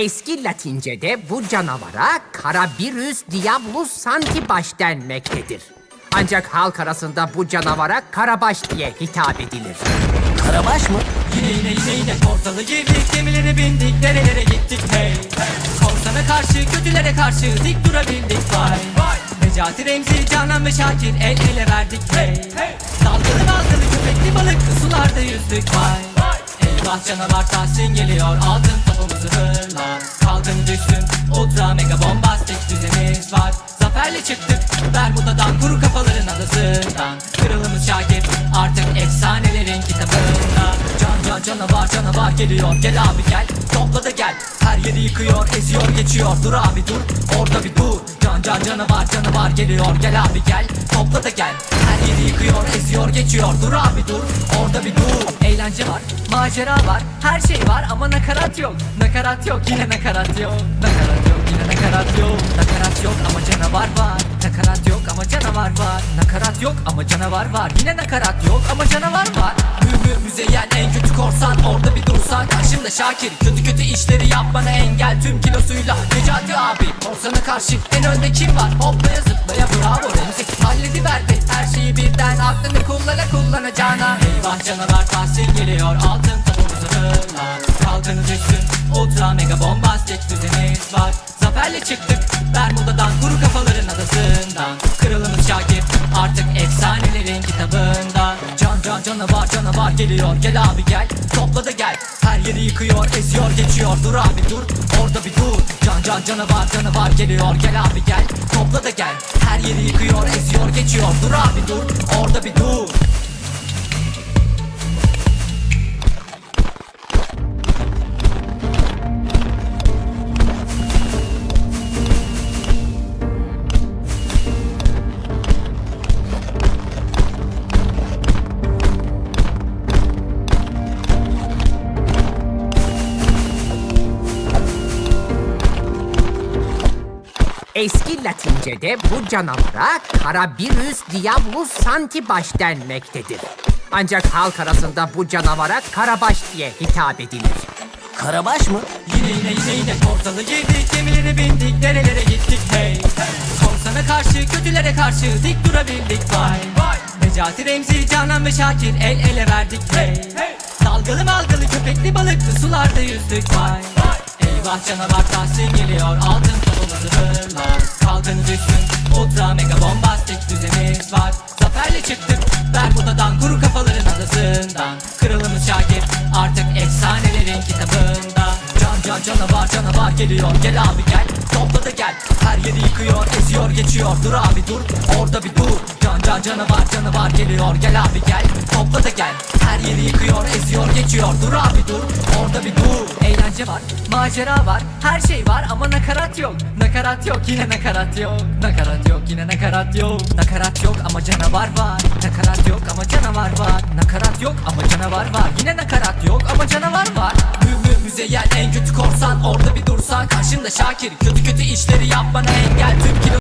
Eski Latince'de bu canavara Carabirus diabolus santibaş denmektedir. Ancak halk arasında bu canavara karabaş diye hitap edilir. Karabaş mı? Yine yine yine yine portalı girdik Gemilere bindik nerelere gittik? Hey Korsana karşı kötülere karşı dik durabildik. Vay Necati Remzi Canan ve Şakir el ele verdik. Hey Dalgalı dalgalı köpekli balıklı sularda yüzdük. Vay Eyvah canavar Tahsin geliyor. Altın topumuzu hırla adasından Kralımız Şakir artık efsanelerin kitabında. Can can canavar canavar geliyor. Gel abi gel topla da gel. Her yeri yıkıyor eziyor geçiyor. Dur abi dur orada bir dur. Can can canavar canavar geliyor. Gel abi gel topla da gel. Her yeri yıkıyor eziyor geçiyor. Dur abi dur orada bir dur. Eğlence var macera var Her şey var ama nakarat yok. Nakarat yok yine nakarat yok. Nakarat yok yine nakarat yok. Nakarat yok ama canavar var. Nakarat yok ama canavar var Yok ama canavar var. Yine nakarat yok ama canavar var. Mü mü müzeyyen en kötü korsan. Orada bir dursan karşımda Şakir. Kötü kötü işleri yapmana engel. Tüm kilosuyla Necati abi. Korsana karşı en önde kim var? Hoplaya zıplaya bravo Remzi. Hallediver be her şeyi birden. Aklını kullana kullanacağına Eyvah canavar Tahsin geliyor. Altın topumuzu hırla Kalkanı düşsün. Ultra mega bombastik düzenimiz var. Zaferle çıktık canavar canavar geliyor. Gel abi gel. Topla da gel. Her yeri yıkıyor eziyor geçiyor. Dur abi dur. Orada bir dur. Can can canavar canavar geliyor. Gel abi gel. Topla da gel. Her yeri yıkıyor eziyor geçiyor. Dur abi dur. Orada bir dur Eski Latince'de bu canavara Carabirus diabolus santibaş denmektedir. Ancak halk arasında bu canavara karabaş diye hitap edilir. Karabaş mı? Yine yine yine yine portalı girdik Gemilere bindik nerelere gittik? Hey Korsana karşı kötülere karşı dik durabildik. Vay Necati Remzi Canan ve Şakir el ele verdik. Hey Dalgalı malgalı köpekli balıklı sularda yüzdük. Vay. Eyvah canavar Tahsin geliyor altın adasından Kralımız Şakir artık efsanelerin kitabında. Can can canavar canavar geliyor. Gel abi gel topla da gel. Her yeri yıkıyor eziyor geçiyor. Dur abi dur orada bir dur. Can can canavar canavar geliyor. Gel abi gel topla da gel. Her yeri yıkıyor eziyor geçiyor. Dur abi dur orada bir dur. Eğlence var macera var Her şey var ama nakarat yok. Nakarat yok yine nakarat yok. Nakarat yok yine nakarat yok. Nakarat yok ama canavar var. Nakarat yok ama canavar canavar var. Yine nakarat yok ama canavar var. Mü mü müzeyyen en kötü korsan. Orada bir dursan. Karşında Şakir. Kötü kötü işleri yapmana engel. Tüm kilo